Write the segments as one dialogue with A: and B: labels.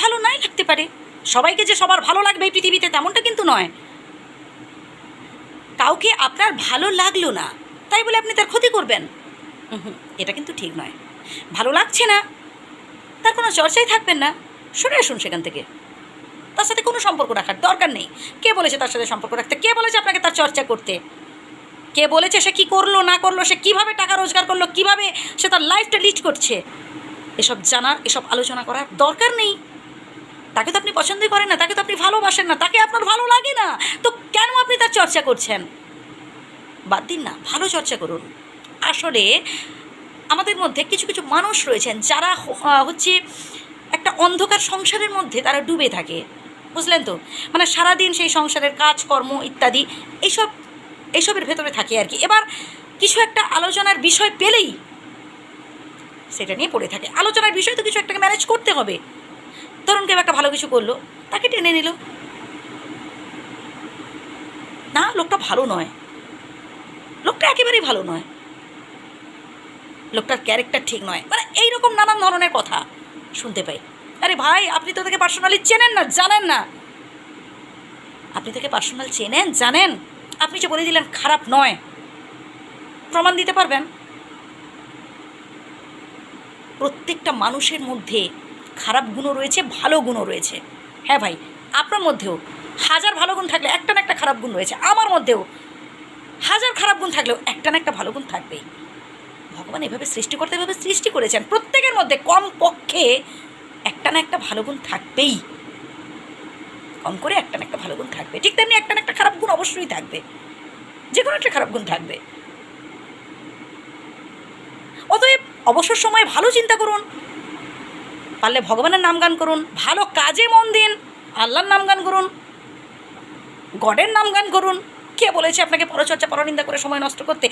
A: ভালো নাই লাগতে পারে। সবাইকে যে সবার ভালো লাগবে এই পৃথিবীতে তেমনটা কিন্তু নয়। কাউকে আপনার ভালো লাগল না, তাই বলে আপনি তার ক্ষতি করবেন। এটা কিন্তু ঠিক নয়। ভালো লাগছে না, তার কোনো চর্চাই থাকবেন না। সরে আসুন সেখান থেকে। তার সাথে কোনো সম্পর্ক রাখার দরকার নেই। কে বলেছে তার সাথে সম্পর্ক রাখতে? কে বলেছে আপনাকে তার চর্চা করতে? কে বলেছে সে কি করল, না করল, সে কীভাবে টাকা রোজগার করল, কীভাবে সে তার লাইফটা লিড করছে? এসব জানার, এসব আলোচনা করার দরকার নেই। তাকে তো আপনি পছন্দই করেন না, তাকে তো আপনি ভালোবাসেন না, তাকে আপনার ভালো লাগে না। তো কেন আপনি তার চর্চা করছেন? বাদ দিন না, ভালো চর্চা করুন। আসলে আমাদের মধ্যে কিছু কিছু মানুষ রয়েছেন যারা হচ্ছে একটা অন্ধকার সংসারের মধ্যে তারা ডুবে থাকে। বুঝলেন তো? মানে সারাদিন সেই সংসারের কাজকর্ম ইত্যাদি এইসব এইসবের ভেতরে থাকে আর কি। এবার কিছু একটা আলোচনার বিষয় পেলেই সেটা নিয়ে পড়ে থাকে। আলোচনার বিষয় তো কিছু একটাকে ম্যানেজ করতে হবে। ধরুন কেউ একটা ভালো কিছু করল, তাকে টেনে নিল। না, লোকটা ভালো নয়। লোকটা একেবারেই ভালো নয়। লোকটার ক্যারেক্টার ঠিক নয়। মানে এইরকম নানান ধরনের কথা শুনতে পাই। আরে ভাই, আপনি তো তাকে পার্সোনালি চেনেন না, জানেন না। আপনি তাকে পার্সোনাল চেনেন, জানেন? আপনি যে বলে দিলেন খারাপ নয়। প্রমাণ দিতে পারবেন? প্রত্যেকটা মানুষের মধ্যে খারাপ গুণও রয়েছে, ভালো গুণও রয়েছে। হ্যাঁ ভাই, আপনার মধ্যেও হাজার ভালো গুণ থাকলে একটা না একটা খারাপ গুণ রয়েছে। আমার মধ্যেও হাজার খারাপ গুণ থাকলেও একটা না একটা ভালো গুণ থাকবেই। ভগবান এভাবে সৃষ্টি করতে, এভাবে সৃষ্টি করেছেন। প্রত্যেকের মধ্যে কম পক্ষে একটা না একটা ভালো গুণ থাকবেই। কম করে একটা না একটা ভালো গুণ থাকবে। ঠিক তেমনি একটা না একটা খারাপ গুণ অবশ্যই থাকবে। যে কোনো একটা খারাপ গুণ থাকবে। অতএব অবসর সময় ভালো চিন্তা করুন। পারলে ভগবানের নাম গান করুন, ভালো কাজে মন দিন, আল্লাহর নাম গান করুন, গডের নাম গান করুন। কে বলেছে আপনাকে পরচর্চা, পরনিন্দা করে সময় নষ্ট করতে?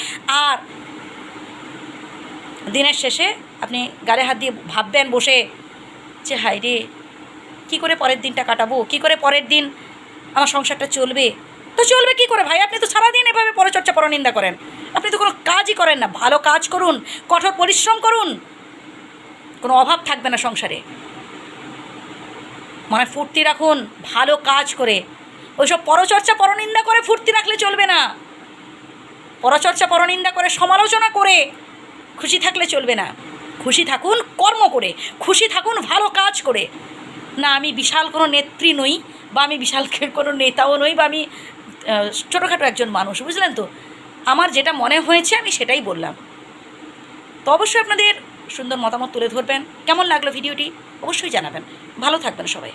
A: আর দিনের শেষে আপনি গালে হাত দিয়ে ভাববেন, বসে যে হাই রে, কী করে পরের দিনটা কাটাবো? কী করে পরের দিন আমার সংসারটা চলবে? তো চলবে কি করে ভাই? আপনি তো সারাদিন এভাবে পরচর্চা, পরনিন্দা করেন। আপনি তো কোনো কাজই করেন না। ভালো কাজ করুন, কঠোর পরিশ্রম করুন কোনো অভাব থাকবে না সংসারে। মানে ফুর্তি রাখুন, ভালো কাজ করে। ওইসব পরচর্চা, পরনিন্দা করে ফুর্তি রাখলে চলবে না। পরচর্চা, পরনিন্দা করে, সমালোচনা করে খুশি থাকলে চলবে না। খুশি থাকুন, কর্ম করে। খুশি থাকুন, ভালো কাজ করে। না, আমি বিশাল কোনো নেত্রী নই, বা আমি বিশাল কোনো নেতাও নই, বা আমি ছোটোখাটো একজন মানুষ, বুঝলেন তো? আমার যেটা মনে হয়েছে, আমি সেটাই বললাম। তো অবশ্যই আপনাদের সুন্দর মতামত তুলে ধরবেন। কেমন লাগল ভিডিওটি? অবশ্যই জানাবেন। ভালো থাকবেন সবাই।